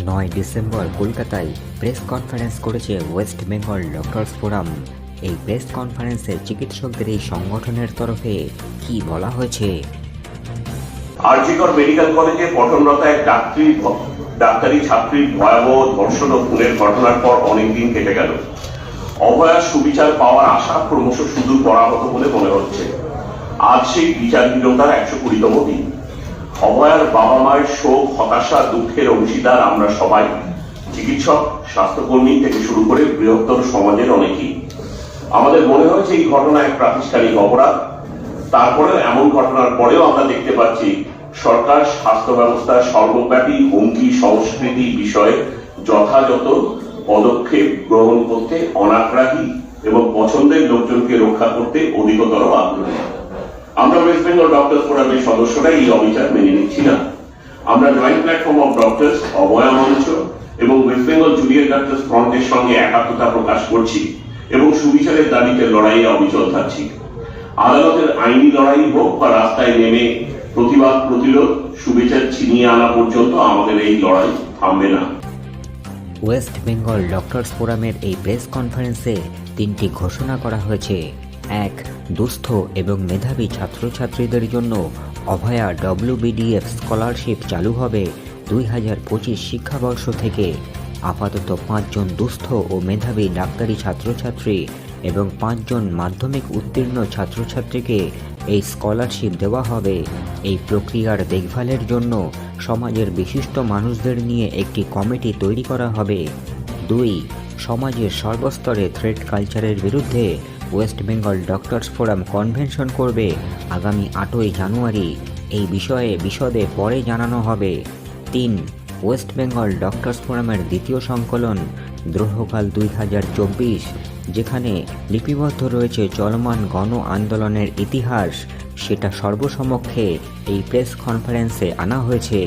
December কলকাতায় press conference করেছে West Bengal doctors forum. এই প্রেস কনফারেন্সে চিকিৎসকদের এই সংগঠনের তরফে কি বলা হয়েছে? আরজিকর মেডিকেল কলেজে পঠনরত এক ডাক্তারি ডাক্তারি ছাত্রীর ভয়াবহ ধর্ষণ ও খুনের ঘটনার পর অনেকদিন কেটে গেল। অভয়ার সুবিচার পাওয়ার আশা ক্রমশ সুদূর পরাহত বলে মনে হচ্ছে। আজ সেই বিচারহীনতার একশো কুড়িতম দিন। অভয়ার বাবা মায়ের শোক, হতাশা, দুঃখের অংশীদার আমরা সবাই। চিকিৎসক, স্বাস্থ্যকর্মী থেকে শুরু করে বৃহত্তর সমাজের অনেকেই। আমাদের মনে হয়েছে এই ঘটনা এক প্রাতিষ্ঠানিক অপরাধ। তারপরে এমন ঘটনার পরেও আমরা দেখতে পাচ্ছি, সরকার স্বাস্থ্য ব্যবস্থার সর্বব্যাপী হুমকি, সংস্কৃতি বিষয়ে যথাযথ পদক্ষেপ গ্রহণ করতে, অনাগ্রাহী এবং পছন্দের লোকজনকে রক্ষা করতে অধিকতর আগ্রহী। আমরা ওয়েস্ট বেঙ্গল ডক্টর ফোরামের সদস্যরা এই অবিচার মেনে নিচ্ছি না। আমরা joint platform of doctors Abhaya মঞ্চ এবং ওয়েস্ট বেঙ্গল জুনিয়র ডক্টরস ফ্রন্টের সঙ্গে একাত্মতা প্রকাশ করছি এবং সুবিচারের দাবিতে লড়াইয়ে অবিচল থাকছি। আদালতের আইনি লড়াই হোক বা রাস্তায় নেমে প্রতিবাদ, প্রতিরোধ, সুবিচার ছিনিয়ে আনা পর্যন্ত আমাদের এই লড়াই থামবে না। ওয়েস্ট বেঙ্গল ডক্টরস ফোরামের এই প্রেস কনফারেন্সে তিনটি ঘোষণা করা হয়েছে। এক দুস্থ এবং মেধাবী ছাত্রছাত্রীদের জন্য অভয়া ডব্লিউবিডিএফ স্কলারশিপ চালু হবে দুই হাজার পঁচিশ শিক্ষাবর্ষ থেকে। আপাতত পাঁচজন দুস্থ ও মেধাবী ডাক্তারি ছাত্রছাত্রী এবং পাঁচজন মাধ্যমিক উত্তীর্ণ ছাত্রছাত্রীকে এই স্কলারশিপ দেওয়া হবে। এই প্রক্রিয়ার দেখভালের জন্য সমাজের বিশিষ্ট মানুষদের নিয়ে একটি কমিটি তৈরি করা হবে। দুই, সমাজের সর্বস্তরে থ্রেড কালচারের বিরুদ্ধে West Bengal doctors forum convention করবে আগামী আটই জানুয়ারি। এই বিষয়ে বিশদে পরে জানানো হবে। তিন ওয়েস্ট বেঙ্গল ডক্টরস ফোরামের দ্বিতীয় সংকলন দ্রোহকাল দুই হাজার চব্বিশ, যেখানে লিপিবদ্ধ রয়েছে চলমান গণ আন্দোলনের ইতিহাস। সেটা সর্বসমক্ষে এই প্রেস কনফারেন্সে আনা হয়েছে।